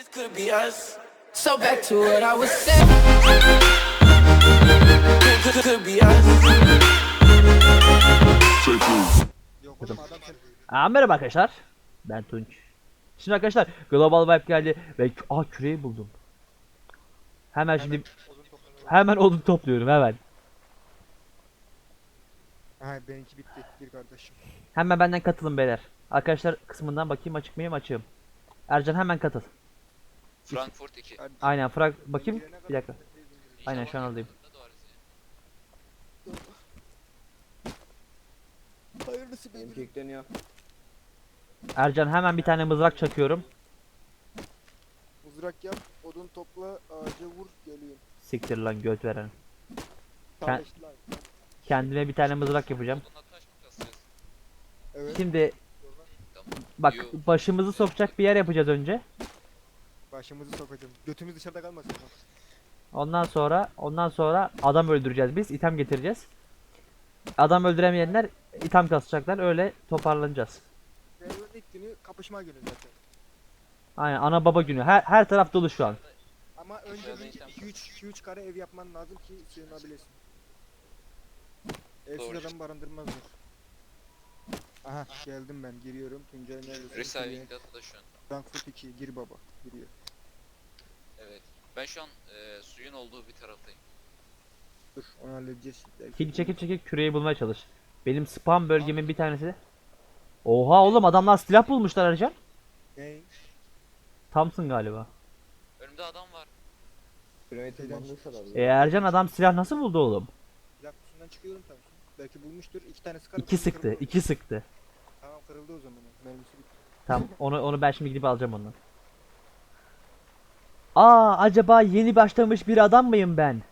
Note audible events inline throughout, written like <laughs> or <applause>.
This could be us. So back to what I was saying. Could, could, could be us. Yok oğlum adam sen. Aa, merhaba arkadaşlar. Ben Tunç. Şimdi arkadaşlar Global Vibe geldi ve aa küreği buldum. Hemen şimdi hemen odun topluyorum hemen. Ha benimki bitti. Bir kardeşim. Hemen benden katılın beyler. Arkadaşlar kısmından bakayım açık mıyım açığım. Ercan hemen katıl. Frankfurt 2. Hadi. Aynen frag bakayım bir dakika. Aynen şu an alayım. Hayırlısı benim. yükleniyor. Ercan hemen bir tane mızrak çakıyorum. Mızrak yap. Odun topla. Ağaca vur. Geliyorum. Siktir lan göt veren. Lan. Kendime bir tane mızrak yapacağım. Evet. Şimdi bak başımızı sokacak bir yer yapacağız önce. Başımızı sokacağım. Götümüz dışarıda kalmasın. Ondan sonra ondan sonra adam öldüreceğiz biz. item getireceğiz. Adam öldüremeyenler item kasacaklar. Öyle toparlanacağız. Server'ın ilk günü kapışma günü zaten. Aynen ana baba günü. Her her taraf dolu şu an. Ama önce Aşağıda bir item 2-3 2-3 kare ev yapman lazım ki sığınabilesin. Evsiz Doğru. adam barındırmazlar. Aha geldim ben giriyorum. Tuncay neredesin? Resaving'de da şu an. Frankfurt 2 gir baba. Giriyor. Evet. Ben şu an e, suyun olduğu bir taraftayım. Dur onu halledeceğiz. Kil çekip çekip küreyi bulmaya çalış. Benim spam bölgemin bir tanesi. Oha oğlum adamlar silah bulmuşlar Ercan. Ney? Thompson galiba. Önümde adam var. Piramit Şeyden tırmanmışlar abi. E Ercan adam silah nasıl buldu oğlum? Silah kutusundan çıkıyorum tabii. Belki bulmuştur. İki tane sıkarım. İki sıktı, kırıldı. iki sıktı. Tamam kırıldı o zaman. Mermisi bitti. Tamam onu onu ben şimdi gidip alacağım ondan. Aa acaba yeni başlamış bir adam mıyım ben?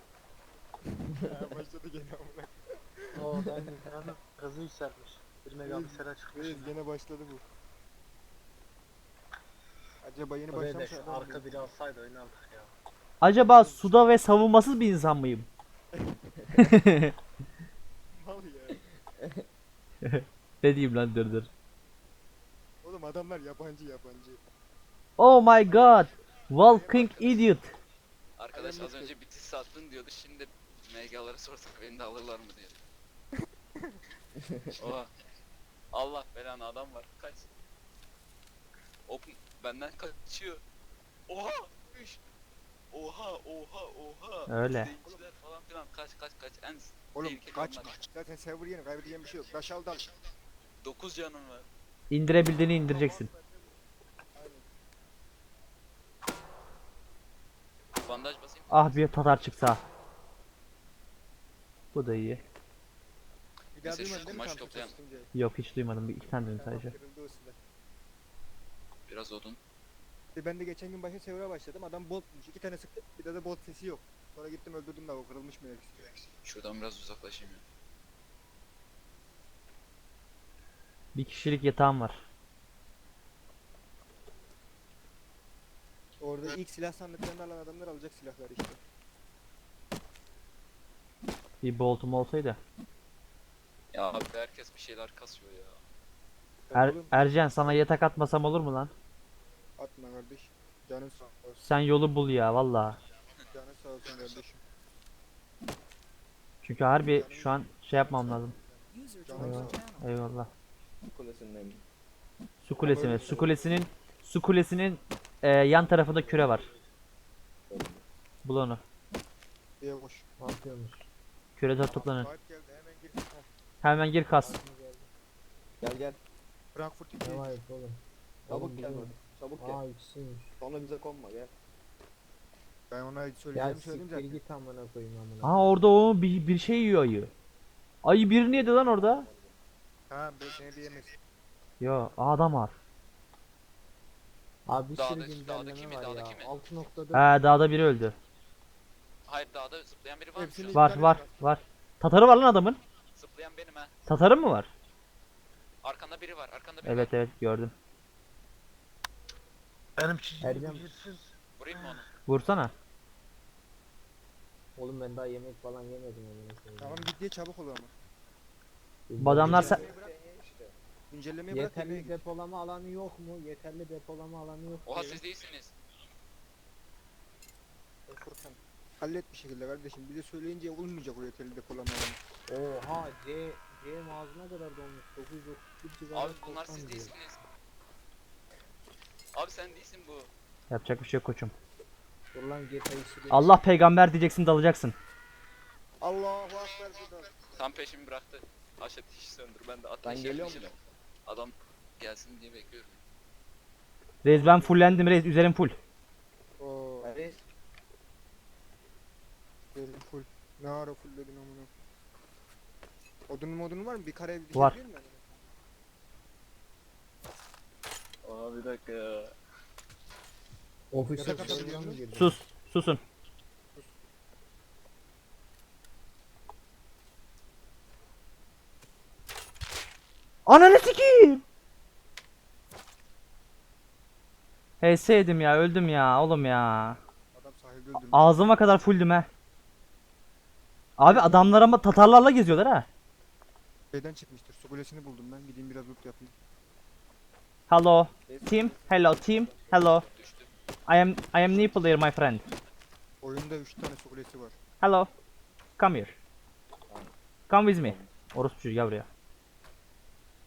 Başladı gene amına. Oo ben internetim hızı yükselmiş. 1 megapiksele çıkmış. Evet gene başladı bu. Acaba yeni Oraya da başlamış şu adam mı? arka biri alsaydı oynardık ya. Acaba suda ve savunmasız bir insan mıyım? <laughs> Mal ya. <laughs> ne diyeyim lan dur. Oğlum adamlar yabancı yabancı. Oh my god. Walking idiot. Arkadaş az önce bitiş sattın diyordu. Şimdi MG'ları sorsak beni de alırlar mı diye. <laughs> Oha. Allah belanı adam var. Kaç. Open benden kaçıyor. Oha. Üş. Oha oha oha. Öyle. Zenciler falan filan kaç kaç kaç. En Oğlum tehlikeli kaçma. onlar. Zaten server yeni kaybedeceğim bir şey yok. Taş al dal. 9 canım var. İndirebildiğini indireceksin. Bandaj basayım. Ah bir tatar çıksa. Bu da iyi. Bir daha Neyse, şu duymadın değil mi kumaş toplayan-? Yok hiç duymadım. Bir iki tane duydum Tamam, sadece. kırıldı o silah. Biraz odun. E ben de geçen gün başka server'a başladım. Adam boltmuş. İki tane sıktı. Bir de de bolt sesi yok. Sonra gittim öldürdüm de o kırılmış mı hepsi. Şuradan biraz uzaklaşayım ya. Bir kişilik yatağım var. Orada ilk silah sandıklarını alan adamlar alacak silahlar işte. Bir boltum olsaydı. Ya abi herkes bir şeyler kasıyor ya. Er, Oğlum, Ercan sana yatak atmasam olur mu lan? atma kardeş. Canın sağ olsun. Sen yolu bul ya valla. Canın sağ olsun kardeşim. Çünkü harbi şu an şey yapmam lazım. Olsun. Eyvallah. Kulesindeyim. Su kulesi mi? Su kulesinin su kulesinin e, yan tarafında küre var. Bul onu. Yapıyormuş? Kürede toplanın. Sahip geldi hemen gir. Heh, Hemen gir kas. Gel gel. Frankfurt 2. Ne var yok oğlum? Çabuk Oğlum gel bak. Çabuk gel. Aa ikisiymiş. Sonra bize konma gel. Ben ona Ya söyleyeceğim söyledim siktir zaten. git amına koyayım amına. Aa orada o bir, bir şey yiyor ayı. Ayı birini yedi lan orada. Tamam ben seni diyemez. Yo adam var. Abi bir sürü Dağdaki- güncelleme dağdaki mi, var dağdaki ya. mi? 6.4 He dağda biri öldü. Hayır dağda zıplayan biri var mı? Hepsini şu an? Var var var. Tatarı var lan adamın. Zıplayan benim ha. Tatarı mı var? Arkanda biri var. Arkanda biri Evet var. evet gördüm. Ercan Vurayım mı onu? Vursana. Oğlum ben daha yemek falan yemedim. Tamam git diye çabuk ol ama. Bu adamlar sen... Güncellemeyi bırak. Yemeğe Yeterli git. depolama alanı yok mu? Yeterli depolama alanı yok Oha diyor. siz değilsiniz. Furkan. Hallet bir şekilde kardeşim. Bize söyleyince olmayacak o yeterli depolama yani. Oha C C mağazına kadar dolmuş. 931 GB. Abi bunlar siz değilsiniz. Abi sen değilsin bu. Yapacak bir şey yok koçum. Dur lan. Allah peygamber diyeceksin dalacaksın. Allahu akbar. Tam peşimi bıraktı. Aşağı ateş söndür. Ben de ateş Ben geliyorum yakmışım. Adam gelsin diye bekliyorum. Reis ben fullendim reis üzerim full. Oo, Hadi. yerim full. Ne ara full dedin amına. Odun modun var mı? Bir kare bir Var. dikebilir mi? Aa bir dakika ya. Yatak atabiliyor musun? girdin? Sus. Susun. Ananı sikeyim. HS yedim ya öldüm ya oğlum ya. Adam sahilde öldürmüş. Ağzıma kadar fulldüm he. Abi adamlar ama Tatarlarla geziyorlar ha. Şeyden çıkmıştır. Su kulesini buldum ben. Gideyim biraz loot yapayım. Hello team. Hello team. Hello. I am I am Nipple here my friend. Oyunda 3 tane su kulesi var. Hello. Come here. Come with me. Orospu çocuğu gel buraya.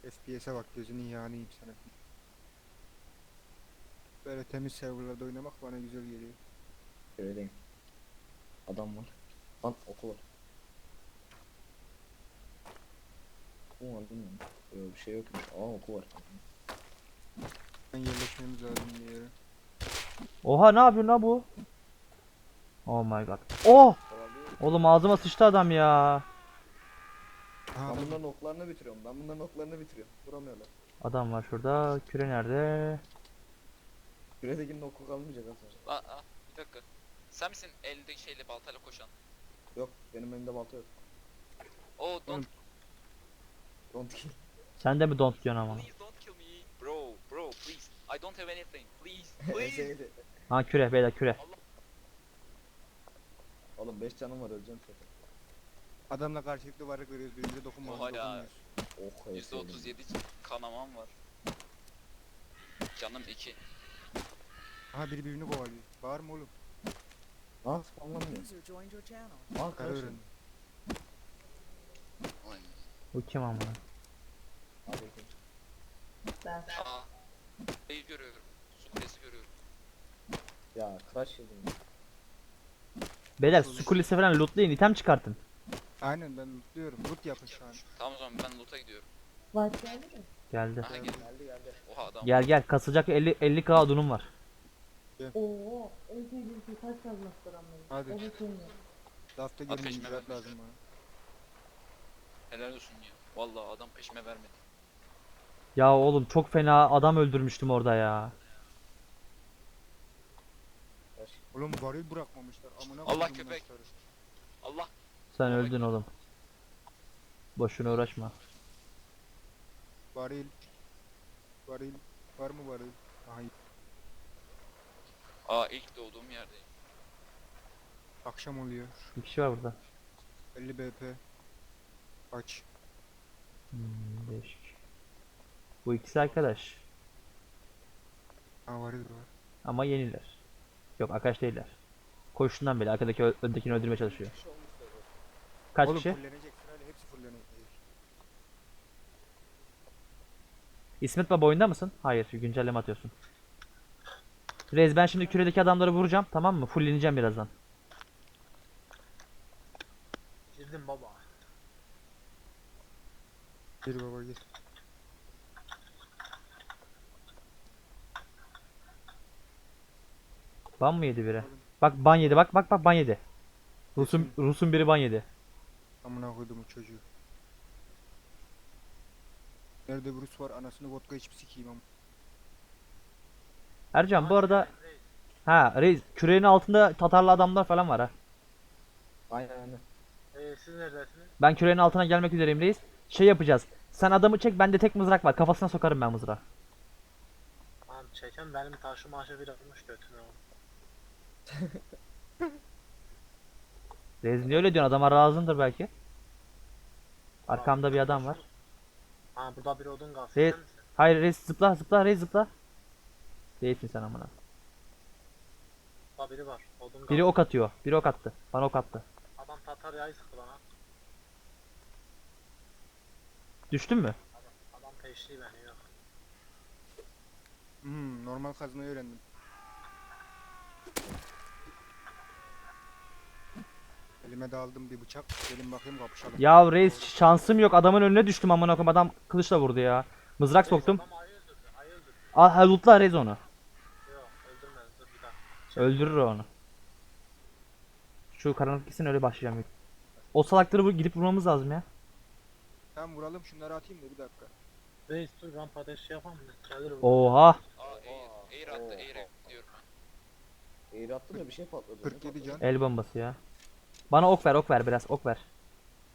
FPS'e bak gözünün yağını yiyeyim sana. Böyle temiz serverlarda oynamak bana güzel geliyor. Öyleyim. Adam var. Lan oku var. Bu var değil mi? Yok bir şey yokmuş. Aa oku var. Ben yerleşmemiz lazım bir yere. Oha ne yapıyor lan bu? Oh my god. Oh! Oğlum ağzıma sıçtı adam ya. Aha, Ben bunların oklarını bitiriyorum. Ben bunların oklarını bitiriyorum. Vuramıyorlar. Adam var şurada. Küre nerede? Küredekinin oku kalmayacak aslında. Aa, aa bir dakika. Sen misin elindeki şeyle baltayla koşan? Yok benim elimde balta yok. Oh don't Don't kill. Sen de mi don't diyorsun ama? please don't kill me. Bro bro please. I don't have anything. Please <laughs> please. neyse. Ha küre beyler küre. Oğlum 5 canım var öleceğim zaten. Adamla karşılıklı varlık veriyoruz birbirimize dokunmadan Oha ya. Oh evet. %37 kanamam var. Canım 2. Aha biri birbirini kovalıyor. Bağırma oğlum. Aa spamlanmıyor. User joined your channel. Aa Kara karşı. öğrendim. Aynen. Bu kim amına? Abi Aa. Şeyi görüyorum. Su kulesi görüyorum. ya crash yedim. Beyler su kulesi falan lootlayın item çıkartın. Aynen ben lootluyorum. Loot yapın şu an. Tamam o zaman ben loot'a gidiyorum. White geldi mi? Geldi. Aha gel. Geldi geldi. Oha adam. Gel gel kasılacak 50 50k odunum var. Oo, en sevdiğim şey taş kazmaktır anlayın. Hadi. Onu sevmiyorum. Lafta gelin peşime lazım bana. Helal olsun ya. Vallahi adam peşime vermedi. Ya oğlum çok fena adam öldürmüştüm orada ya. Oğlum varil bırakmamışlar. Amına Allah koydum köpek. maçları. Allah. Sen öldün oğlum. Boşuna uğraşma. Varil. Varil. Var mı varil? Aha Aa ilk doğduğum yerdeyim. akşam oluyor. Bir kişi var burada. 50 BP. Aç. Hmm, değişik. Bu ikisi arkadaş. Ha varil var. Ama yeniler. Yok arkadaş değiller. Koştuğundan beri arkadaki ö- öndekini öldürmeye çalışıyor. Kaç Oğlum kişi? fullenecek sırayla hepsi fullenecek. İsmet Baba oyunda mısın? Hayır, güncelleme atıyorsun. Rez ben şimdi küredeki adamları vuracağım tamam mı? Fulleneceğim birazdan. Girdim baba. Gir baba gir. Ban mı yedi biri? Bak ban yedi bak bak bak ban yedi. Rus'un Rus'un biri ban yedi. Amına koydum o çocuğu. Nerede Bruce var anasını vodka içip sikeyim ama. Ercan bu arada ha Reis küreğin altında Tatarlı adamlar falan var ha. Aynen aynen. Ee, siz neredesiniz? Ben küreğin altına gelmek üzereyim Reis. Şey yapacağız. Sen adamı çek bende tek mızrak var. Kafasına sokarım ben mızrağı. Tamam çeken benim taşı maşı bir atmış götüne o. Niye öyle diyorsun? Adama razındır belki. Arkamda bir adam var. Ha burada bir odun kalsın misin? hayır Reis zıpla zıpla Reis zıpla. Değilsin sen amına. Burada biri var. Odun Biri ok atıyor. Biri ok attı. Bana ok attı. Adam Tatar yağı sıktı bana. Düştün mü? Adam peşli beni yok. Hmm, normal kazmayı öğrendim. Elime de aldım bir bıçak. Gelin bakayım kapışalım. Ya reis şansım yok. Adamın önüne düştüm amına koyayım. Adam kılıçla vurdu ya. Mızrak soktum. Al lootla reis onu. Yok öldürmez. Dur bir dakika. Öldürür o onu. Şu karanlık gitsin öyle başlayacağım. O salakları bu- gidip vurmamız lazım ya. Tamam vuralım şunları atayım da bir dakika. Reis dur rampada şey yapalım mı? Gelir Oha. Aa air, air attı air diyorum. Eğri attın da bir şey patladı. Ne 47 patladı? can. El bombası ya. Bana ok ver ok ver biraz ok ver.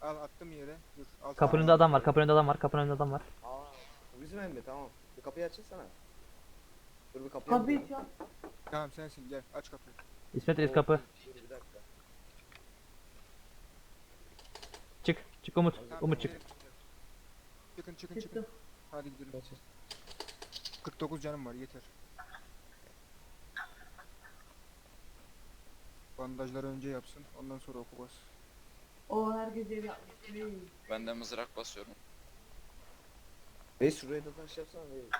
Al attım yere. Dur. Al Kapının önünde adam var. Kapının önünde adam var. Kapının önünde adam var. Aa, bu bizim emmi tamam. Bir kapıyı açsana. Dur bir kapıyı Kapıyı açayım. çal. Tamam sensin gel aç kapıyı. İsmet reis kapı. Bir dakika. Çık. Çık Umut. Tamam, Umut çık. gidelim. Çıkın çıkın çıkın. Çıktım. Hadi gidelim. 49 canım var yeter. Bandajları önce yapsın ondan sonra oku bas. O herkes ev yapmış. İyi. Ben de mızrak basıyorum. Reis şuraya da taş yapsana reis.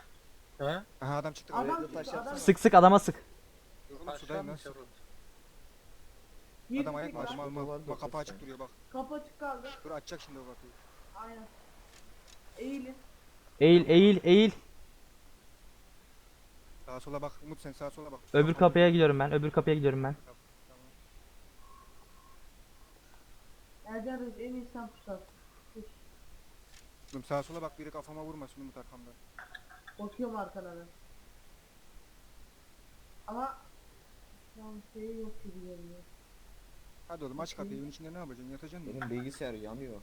He? Aha adam çıktı. Adam Oraya da çıktı taş adam. yapsana. Sık sık adama sık. Dur oğlum sudayım lan. Adam ayak aldım var. alma. Bak kapı açık duruyor bak. Kapı açık kaldı. Dur açacak şimdi o kapıyı. Aynen. Eğilin. Eğil eğil eğil. Sağa sola bak. Umut sen sağa sola bak. Öbür kapıya gidiyorum ben. Öbür kapıya gidiyorum ben. Tamam. Ercan en tutarsın. Kuş. Oğlum sağa sola bak biri kafama vurmasın Umut arkamda. Bakıyorum arkana ben. Ama şu an şey yok gibi görünüyor. Hadi oğlum aç kapıyı evin içinde ne yapacaksın yatacaksın mı? Benim bilgisayar yanıyor.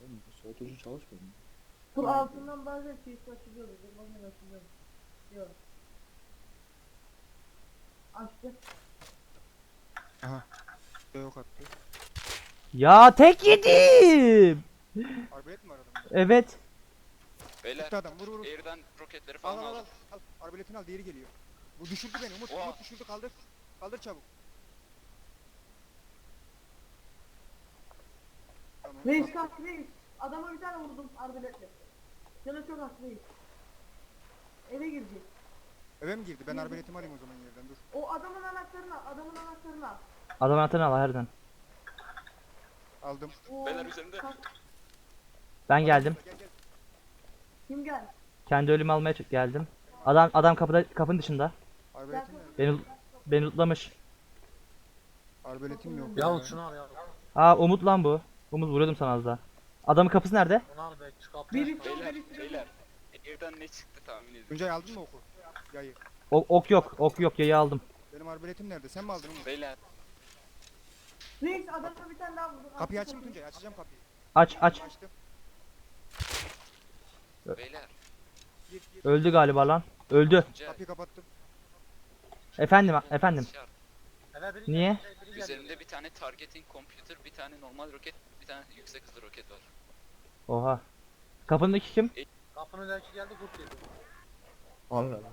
Oğlum bu soğutucu çalışmıyor mu? Dur altından bazen şey açılıyor bizim. Bazen açılıyor. Yok. Açtı. Aha. Yok attı. Ya tek yedim. Arbelet mi var adamda? Evet. Beyler Gitti adam vur vur. vur. air'den roketleri Al falan al al. aldım. al. Arbeletini al diğeri geliyor. Bu düşürdü beni Umut. Oha. Umut düşürdü kaldır. Kaldır çabuk. Tamam. Reis kaç reis. Adama bir tane vurdum arbeletle. Canı çok az reis. Eve girecek. Eve mi girdi? Ben arbeletimi alayım o zaman yerden dur. O adamın anahtarını al. Adamın anahtarını al. Adam anahtarını al herden. Aldım. Beyler üzerinde. Ben geldim. Gel gel. Kim geldi? Kendi ölümü almaya çık- geldim. Adam adam kapıda kapının dışında. Arbeletim nerede? Beni beni lootlamış. Arbeletim yok. Yavuz şunu al Yavuz. Aa Umut lan bu. Umut vuruyordum sana az daha. Adamın kapısı nerede? Onu al be şu kapıyı Biri Beyler beyler. Air'den ne çıktı tahmin edin. Tuncay aldın mı oku? Yayı. O- ok yok. Ok yok. Yayı aldım. Benim arbeletim nerede? Sen mi aldın Umut? Beyler Reis adama bir tane daha vurdum. Kapıyı açayım Tuncay. Açacağım kapıyı. Aç aç. Açtım. beyler. Gir gir. Öldü galiba lan. Öldü. Tuncay, Kapıyı kapattım. Efendim efendim. biri Niye? Üzerinde bir tane targeting computer, bir tane normal roket, bir tane yüksek hızlı roket var. Oha. Kapındaki kim? Kapının önündeki geldi kurt yedi. Allah Allah.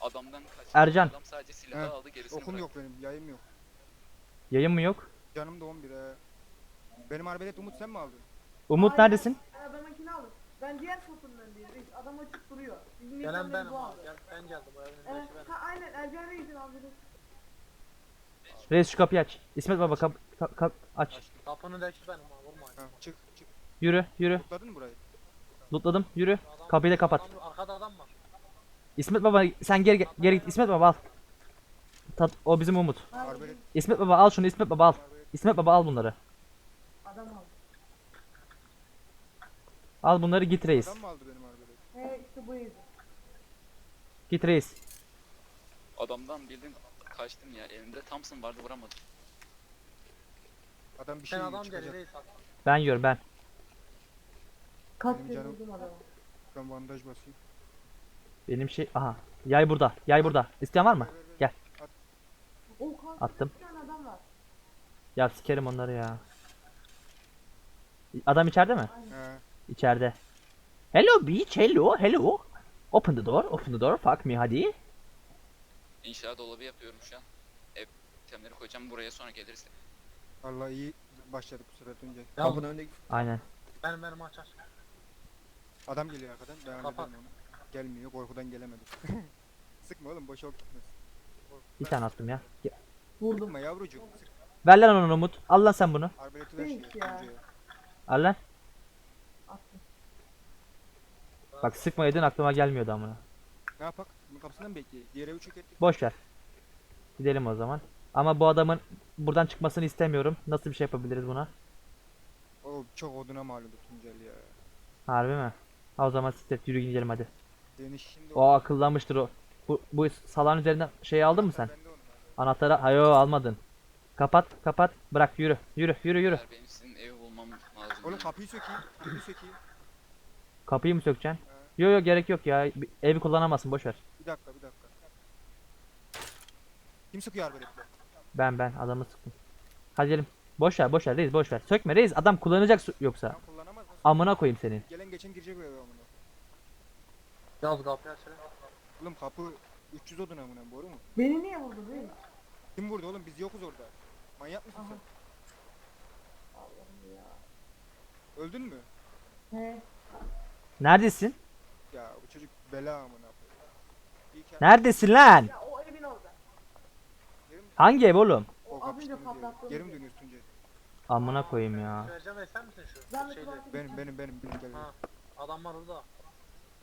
Adamdan kaç. Ercan. Adam sadece silahı He, aldı gerisini Okum bıraktı. yok benim. Yayım yok. Yayın mı yok? Canım da 11 he. Benim arbelet Umut sen mi aldın? Umut Aynen. neredesin? Ben adamınkini aldım. Ben diğer kapının önündeyim. Reis adam açık duruyor. Bizim Gelen insanlarımız benim bu abi. aldı. Gel, ben geldim. Evin Evet, benim. ha, aynen Ercan Reis'in aldığını. Reis şu kapıyı aç. İsmet baba kap, kap, kap- aç. Kapının önündeki benim ha vurmayın. Ha, çık çık. Yürü yürü. Tutladın mı burayı? Lootladım. Yürü. Adam- Kapıyı da kapat. adam- arkada adam var. İsmet baba sen geri geri git. İsmet baba al. Tat, o bizim Umut. İsmet baba al şunu. İsmet baba al. İsmet baba al bunları. Adam aldı. Al bunları git reis. Adam mı aldı benim arbelet? He işte bu evde. Git reis. Adamdan bildim kaçtım ya. Elimde Thompson vardı vuramadım. Adam bir şey tane adam çıkacak. reis at. Ben yiyorum ben. Kaç Benim kez canım- vurdum adama. Ben bandaj basayım. Benim şey aha. Yay burada. Yay burada. İsteyen var mı? Ver. O Attım. bir tane adam var. Ya sikerim onları ya. Adam içeride mi? He. İçeride. Hello beach, hello, hello. Open the door, open the door, fuck me hadi. İnşaat dolabı yapıyorum şu an. Ev itemleri koyacağım buraya sonra geliriz. Vallahi iyi başladık bu sefer Tuncay. Ya Kapı- bunu önüne Aynen. Benim benim aç aç. Adam geliyor arkadan. Ben Kapat. onu. Gelmiyor. Korkudan gelemedi. <laughs> Sıkma oğlum boş ok gitmez. Bir tane attım ya. Vurdum. Sıkma yavrucuğum. Sık. Ver lan onu Umut. Al lan sen bunu. Arbaleti ver şuraya ya? Tuncay'a. Al lan. Attım. Bak sıkmayaydın aklıma gelmiyordu amına. Ne yapak? Bunun kapısından mı bekleyeyim? Diğer evi çökerttik. Boş ver. Gidelim o zaman. Ama bu adamın buradan çıkmasını istemiyorum. Nasıl bir şey yapabiliriz buna? O çok oduna malum Tuncay ya. Harbi mi? Ha o zaman siktir yürü gidelim hadi. Deniz şimdi O akıllanmıştır o. Bu, bu salağın üzerinden şeyi aldın mı sen? Anahtarı hayo almadın. Kapat kapat bırak yürü yürü yürü yürü. Benim sizin evi bulmam lazım. Oğlum kapıyı sökeyim. Kapıyı sökeyim. Kapıyı mı sökeceksin? Yo yo gerek yok ya. Bir- Evi kullanamazsın boş ver. Bir dakika bir dakika. Kim sıkıyor arbaletle? Ben ben adamı sıktım. Hadi gidelim. Boş ver boş ver reis boş ver. Sökme reis adam kullanacak su- yoksa. Ben kullanamaz? Amına koyayım senin. Gelen geçen girecek o eve amına. Yaz kapıyı aç hele. Oğlum kapı 300 odun amına boru mu? Beni niye vurdu mi? Kim vurdu oğlum biz yokuz orada. Manyak mısın Aha. sen? Allah'ım ya. Öldün mü? He. Neredesin? Ya bu çocuk bela amına. İyi ki Neredesin lan? Ya o evin orada. Geri mi, Hangi ev oğlum? o az önce Geri mi dönüyorsun Tuncay? Amına koyayım ya. Vereceğim ve sen misin şu? Ben de Şeyde. kulağım- Benim benim benim benim gel. Ha. Adam var orada.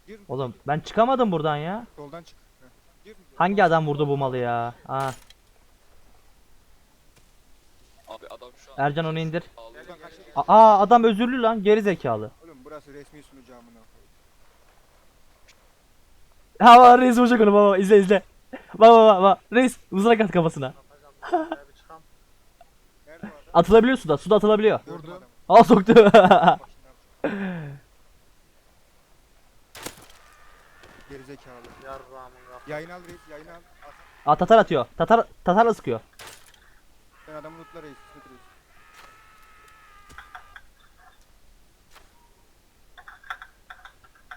Gir. Oğlum ben çıkamadım buradan ya. Soldan çık. Heh. Gir. Hangi adam vurdu bu malı ya? Aa, Abi adam şu an Ercan onu indir. ağlıyor. Aa adam özürlü lan geri zekalı. Oğlum burası resmi sunucu amına. Ha bak reis vuracak onu baba izle izle. Bak bak bak bak reis mızrak at kafasına. Nerede o adam? Atılabiliyor suda suda atılabiliyor. Gördüm Vurdu. adamı. Aa soktu <laughs> şimdi yapacağım. Gerizekalı. Yarrağımın kapı. Yayın al reis yayın al. At. Aa tatar atıyor. Tatar tatarla sıkıyor. Ben adamı lootla reis. İsmet reis.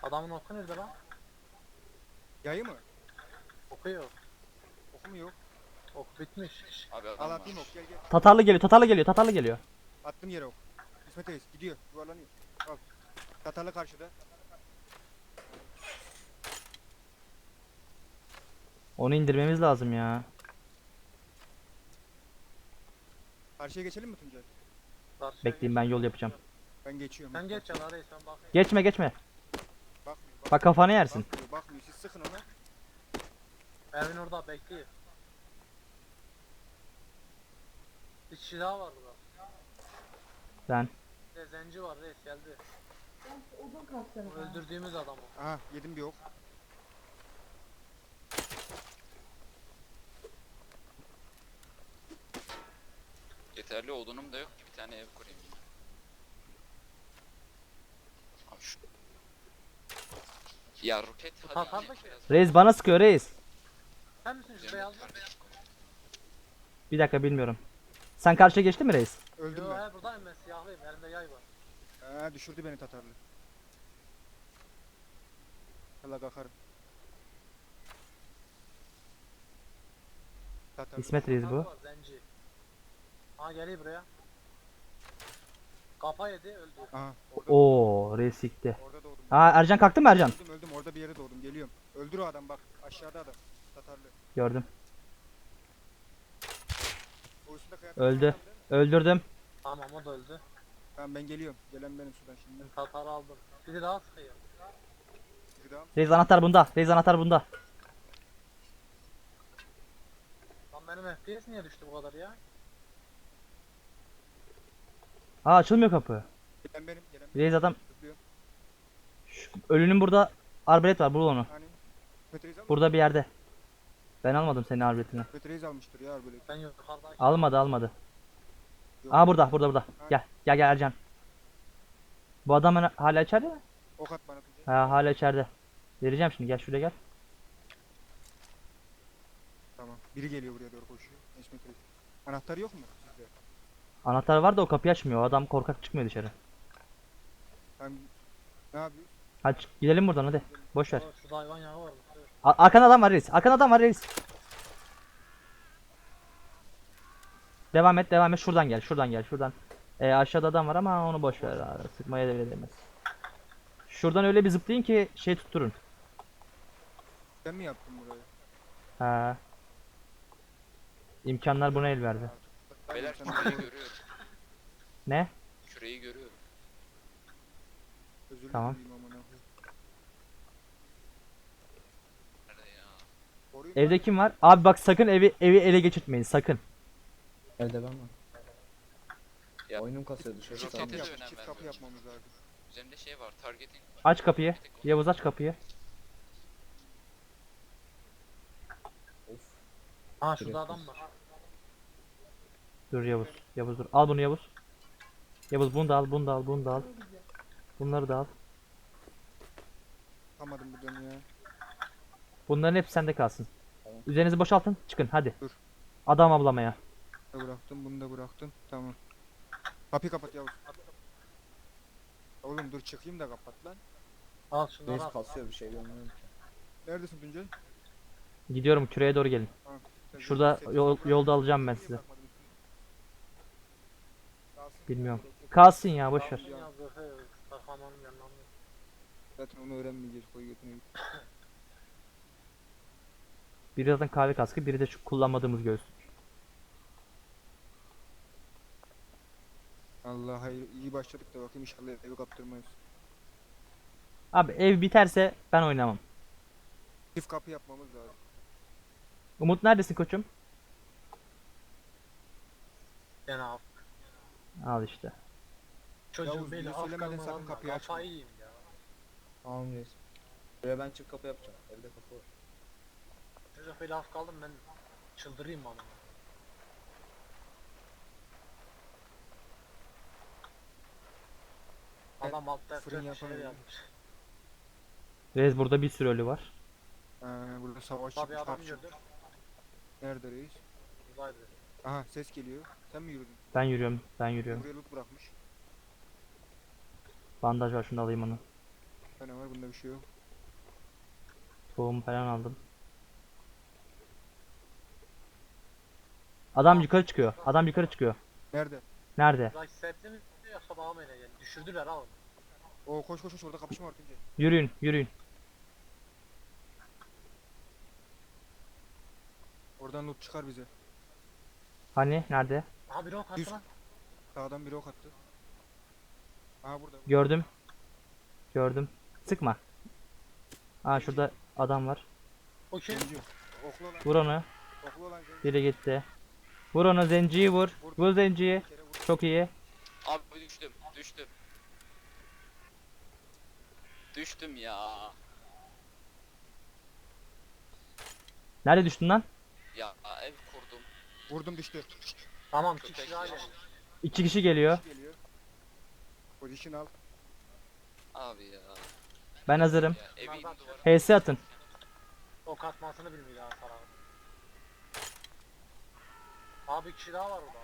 Adamın oku nerede lan? Yayı mı? Okuyor. Oku mu yok? Ok bitmiş. Abi adam Al var. atayım ok gel gel. Tatarlı geliyor tatarlı geliyor tatarlı geliyor. Attım yere ok. İsmet reis gidiyor. Yuvarlanıyor. Al. Tatarlı karşıda. Onu indirmemiz lazım ya. Karşıya geçelim mi Tuncay? Karşıya Bekleyin ben yol yapacağım. Ben geçiyorum. Sen geç lan reis ben bakayım. Geçme geçme. Bakmıyor. Bak, Bak kafanı yersin. bakmıyor, bakmıyor. Siz sıkın ona. Evin orada bekliyor. Bir kişi daha var burada. Ben. Bir de zenci var reis geldi. Kaslarım. Bu öldürdüğümüz adam o. Aha yedim bir ok. Yeterli odunum da yok ki bir tane ev kurayım. Abi şu... Ya roket hadi ki. biraz. Reis bana sıkıyor reis. Sen misin şu beyazlı? Bir dakika bilmiyorum. Sen karşıya geçtin mi reis? Öldüm Yo ben. he buradayım ben siyahlıyım elimde yay var. Ha, düşürdü beni Tatarlı. Allah kalkarım. Tatarlı. İsmet reis bu. var zenci. Ha geliyor buraya. Kafa yedi öldü. Aha orada, Oo reis sikti. orada doğdum. Aa Ercan kalktı mı Ercan? Öldüm öldüm orada bir yere doğdum geliyorum. Öldür o adam bak aşağıda adam. Tatarlı. Gördüm. O üstünde kıyafet Öldü. var değil mi? Öldürdüm. Tamam o da öldü. Tamam ben geliyorum. Gelen benim sudan şimdi. Tatar'ı aldım. Biri daha sıkıyor. Bir daha. Reis anahtar bunda. Reis anahtar bunda. Lan benim FPS niye düştü bu kadar ya? Aa açılmıyor kapı. Gelen benim. Gelen benim. Reis adam. Şu ölünün burada arbalet var. Bul onu. Hani. Almış. Burada bir yerde. Ben almadım senin arbaletini. Petriz almıştır ya böyle. Ben yukarıdayım. Almadı almadı. Yok. Aa burada burada burada. Gel gel gel Ercan. Bu adam hala- hala içeride mi? Ok at bana. Ha hala içeride. Vereceğim şimdi gel şuraya gel. Tamam. Biri geliyor buraya doğru koşuyor. İsmet Reis. Anahtarı yok mu? Anahtar var da o kapıyı açmıyor. O adam korkak çıkmıyor dışarı. Ben ne yapayım? Hadi gidelim buradan hadi. Boş ver. Aa, hayvan yağı var. A- Arkan adam var reis. Arkan adam var reis. Devam et devam et. Şuradan gel. Şuradan gel. Şuradan. Ee, aşağıda adam var ama onu boş ver abi. Sıkmaya da değmez. Şuradan öyle bir zıplayın ki şey tutturun. Sen mi yaptın burayı? Ha. İmkanlar buna el verdi. Beyler küreyi görüyorum. Ne? Küreyi görüyorum. Özür Tamam. dileyim amına koyayım. Nerede ya? Koruyun Evde kim var? Abi bak sakın evi evi ele geçirtmeyin sakın. Evde ben var. Ya- Oyunum kasıyor dışarı Çift Çift kapı yap, önem çift kapı vermiyorum. yapmamız lazım. Üzerimde şey var. Targeting var. Aç kapıyı. Yavuz aç kapıyı. Of. Ha şurada adam var. Dur Yavuz. Yavuz dur. Al bunu Yavuz. Yavuz bunu da al, bunu da al, bunu da al. Bunları da al. Yapamadım buradan ya. Bunların hepsi sende kalsın. Tamam. Üzerinizi boşaltın. Çıkın hadi. Dur. Adam ablamaya. Bunu da bıraktım, bunu da bıraktım. Tamam. Kapıyı kapat Yavuz. Oğlum dur çıkayım da kapat lan. Al şunları Reis al. kasıyor bir şey görmüyorum ki. Neredesin Tuncay? Gidiyorum küreye doğru gelin. Sen Şurada yol- yolda alacağım ben sizi. Bilmiyorum. Kalsın ya boş ver. Ya zırhı kahramanın yanına alıyor. Zaten onu öğrenmeyeceğiz koy götüne git. <laughs> Biri zaten kahve kaskı, biri de şu kullanmadığımız göğüslük. Allah hayır iyi başladık da bakayım inşallah evi kaptırmayız. Abi ev biterse ben oynamam. Çift kapı yapmamız lazım. Umut neredesin koçum? Ben abi. Al işte. Çocuğun Yavuz, beni af söylemeden sakın kalmadan kapıyı açma. Kafayı yiyeyim ya. Tamam reis. Buraya ben çift kapı yapacağım. Evde kapı var. Çocuk beni af kaldım ben çıldırayım bana. Adam altta fırın F4 bir şeyler yapamıyorum. yazmış. Rez burada bir sürü ölü var. Ee, burada savaş Tabii adam gördüm. Nerede reis? Buradaydı. Aha ses geliyor. Sen mi yürüdün? Ben yürüyorum, ben yürüyorum. Buraya loot bırakmış. Bandaj var şunu alayım onu. Ne var bunda bir şey yok. Tohum falan aldım. Adam yukarı çıkıyor. Adam yukarı çıkıyor. Nerede? Nerede? Hissetti mi yoksa bana mı geldi? Düşürdüler abi. Oo koş koş koş orada kapışma var Tuncay. Yürüyün, yürüyün. Oradan loot çıkar bize. Hani nerede? Aha biri ok attı lan. Sağdan biri ok attı. Aha burada. Gördüm. Gördüm. Sıkma. Aa şurada adam var. O kim? Zenci. Oklu olan. Vur onu. Oklu olan zenci. Biri gitti. Vur onu zenciyi vur. Vur zenciyi. Bir kere vur. Çok iyi. Abi düştüm. Düştüm. Düştüm ya. Nerede düştün lan? Ya ev. Vurdum düştü. Tamam iki kişi daha geldi. İki kişi geliyor. Position al. Abi ya. Ben hazırım. ya evin Bunlardan duvarı. HS atın. Ok atmasını bilmiyor ha sana. Abi kişi daha var orada.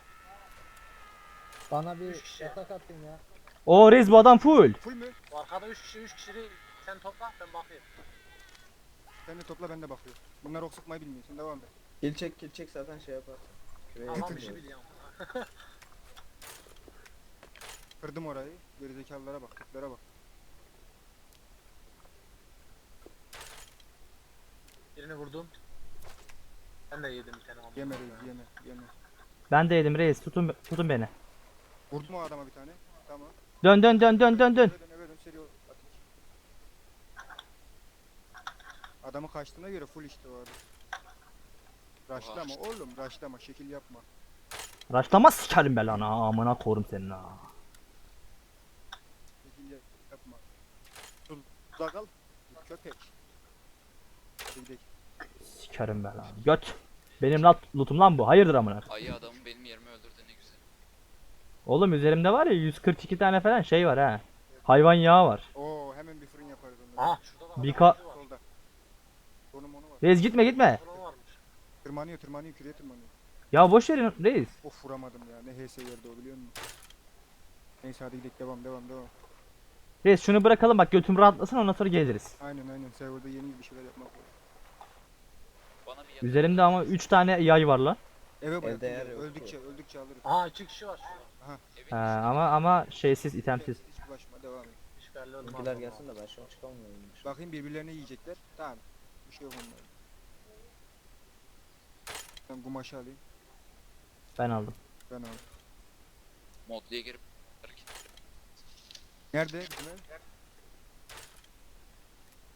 Bana bir Üç kişi. yatak attın ya. Oo Rez bu adam full. Full mü? Bu arkada 3 kişi 3 kişi değil. Sen topla ben bakayım. Sen de topla ben de bakıyorum. Bunlar ok sıkmayı bilmiyorsun. Devam et. Kill çek kill çek zaten şey yaparsın. Tamam bir şey biliyorum. <laughs> Kırdım orayı. Gerizekalılara bak. Tiplere bak. Birini vurdum. Ben de yedim bir tane ama. Yeme reis yeme. Yeme. Ben de yedim Reis. Tutun tutun beni. Vurdum o adama bir tane. Tamam. Dön dön dön dön dön dön. Eve dön eve dön seri ol. Ateş. Adamı kaçtığına göre full işte o adam. Raşlama oğlum raşlama şekil yapma. Raşlama sikerim ben lan ha. Amına korum senin ha. Şekil yap- yapma. Tuzda kal. Köpek. Hadi gidelim. Sikerim ben lan. Göt. Benim lat lootum lan bu. Hayırdır amına. Ayı adamı benim yerime öldürdü ne güzel. Oğlum üzerimde var ya 142 tane falan şey var ha. Hayvan yağı var. Oo hemen bir fırın yaparız onları. Aha şurada da Bir ka-. Solda. Onu var. Reis gitme gitme. Tırmanıyor tırmanıyor küreye tırmanıyor. Ya boş verin Reis. Of vuramadım ya ne HS yerde o biliyor musun? Neyse hadi gidelim devam devam devam. Reis şunu bırakalım bak götüm rahatlasın ondan sonra geliriz. Aynen aynen serverda yeni bir şeyler yapmak lazım. Bana bir yakın. Üzerimde ama 3 tane yay var lan. Eve bırak. Evde yer yok. Öldükçe öldükçe alırız. Aha iki kişi var He, ama ama şeysiz itemsiz. Hiç bulaşma devam et. Olmaz. Bizimkiler ama. gelsin de ben şu an çıkamıyorum. Bakayım birbirlerini yiyecekler. Tamam. Bir şey yok onların. Ben kumaşı alayım. Ben aldım. Ben aldım. modluya girip. Nerede ev?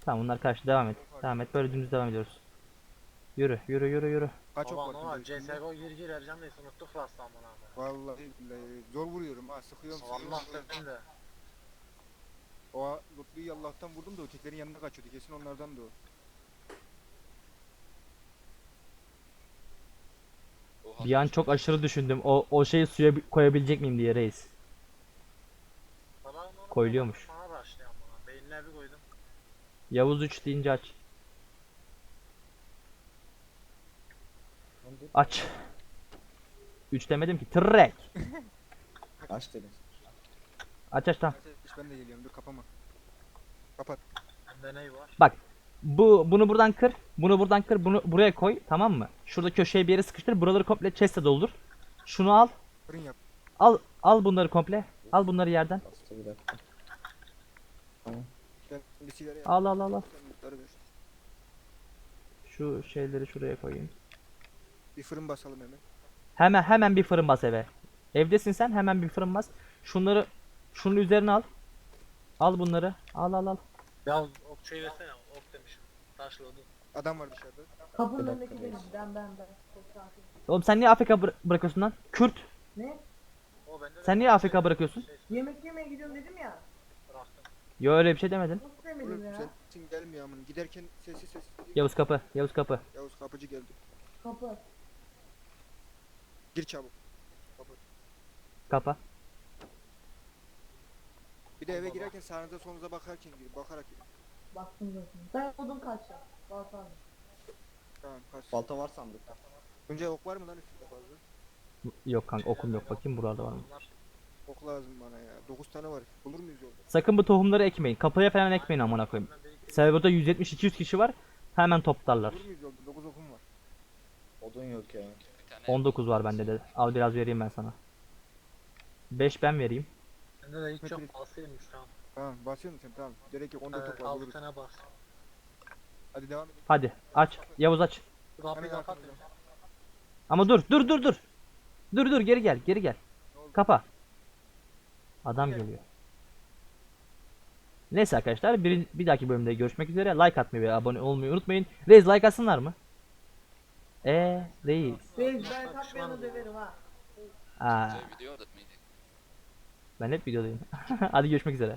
Tamam bunlar karşı devam et. Devam et. Böyle dümdüz devam ediyoruz. Yürü yürü yürü yürü. Kaç ok Baba var? bizim üstünde? CSGO gir gir Ercan Bey unuttuk last amına. Vallahi billahi zor vuruyorum ha sıkıyorum sıkıyorum. Allah sıkıyorum. de. O Lutlu'yu Allah'tan vurdum da ötekilerin yanına kaçıyordu kesin onlardan da o. Bir an çok aşırı düşündüm. O o şeyi suya bi- koyabilecek miyim diye reis. Onu Koyuluyormuş. Bana başlayan bana. Beynine bir koydum. Yavuz 3 deyince aç. Aç. 3 demedim ki. Trek. <laughs> Aç dedim. Aç aç tamam. Hiç ben de geliyorum dur kapama. Kapat. Bende ney var? Bak. Bu bunu buradan kır. Bunu buradan kır. Bunu buraya koy. Tamam mı? Şurada köşeye bir yere sıkıştır. Buraları komple chest'e doldur. Şunu al. Fırın yap. Al al bunları komple. Al bunları yerden. Bastı bir dakika. Tamam. Ben bir sigara yap. Al al al al. Şu şeyleri şuraya koyayım. Bir fırın basalım hemen. Hemen hemen bir fırın bas eve. Evdesin sen hemen bir fırın bas. Şunları şunun üzerine al. Al bunları. Al al al. Ya okçayı versene. Odun. Adam var dışarıda. Kapının Bir önündeki dakika, benim. reis. Ben ben ben. Çok sakin. Oğlum sen niye AFK bıra- bırakıyorsun lan? Kürt. Ne? O bende de Sen niye AFK bırakıyorsun? Şey, Yemek yemeye gidiyorum dedim ya. bıraktım. Yo öyle bir şey demedin. Nasıl demedim Oğlum ya? sesin gelmiyor amına. Giderken sessiz sessiz. Yavuz kapı. Yavuz kapı. Yavuz kapıcı geldi. Kapı. Gir çabuk. Kapı. Kapa. Bir de eve girerken sağınıza solunuza bakarken gir. Bakarak gir. Baktım zaten. Ben odun kaçacağım. Baltam. Tamam kaç. Balta var sandık. Önce ok var mı lan üstünde fazla? Yok kanka okum yok. Bakayım burada var mı? Ok lazım bana ya. 9 tane var. Bulur muyuz yolda? Sakın bu tohumları ekmeyin. Kapıya falan ekmeyin amına koyayım. Serverda 170-200 kişi var. Hemen toplarlar. Bulur muyuz yolda? 9 okum var. Odun yok ya. Bir tane 19 var bende de. Al biraz vereyim ben sana. 5 ben vereyim. Bende de hiç yok. Basıymış tamam. Tamam basıyor musun? Tamam. Gerek yok 14 ok Evet, var 6 buluruz. tane bas. Hadi devam edelim. Hadi aç. Yavuz aç. Kapıyı kapat. Ama dur dur dur dur. Dur dur geri gel geri gel. Kapa. Adam geliyor. Neyse arkadaşlar bir, bir dahaki bölümde görüşmek üzere. Like atmayı ve abone olmayı unutmayın. Reis like atsınlar mı? Eee reis. Reis ben kalkmayanı döverim ha. Aa, Şey, video da mıydı? ben hep videodayım. <laughs> Hadi görüşmek üzere.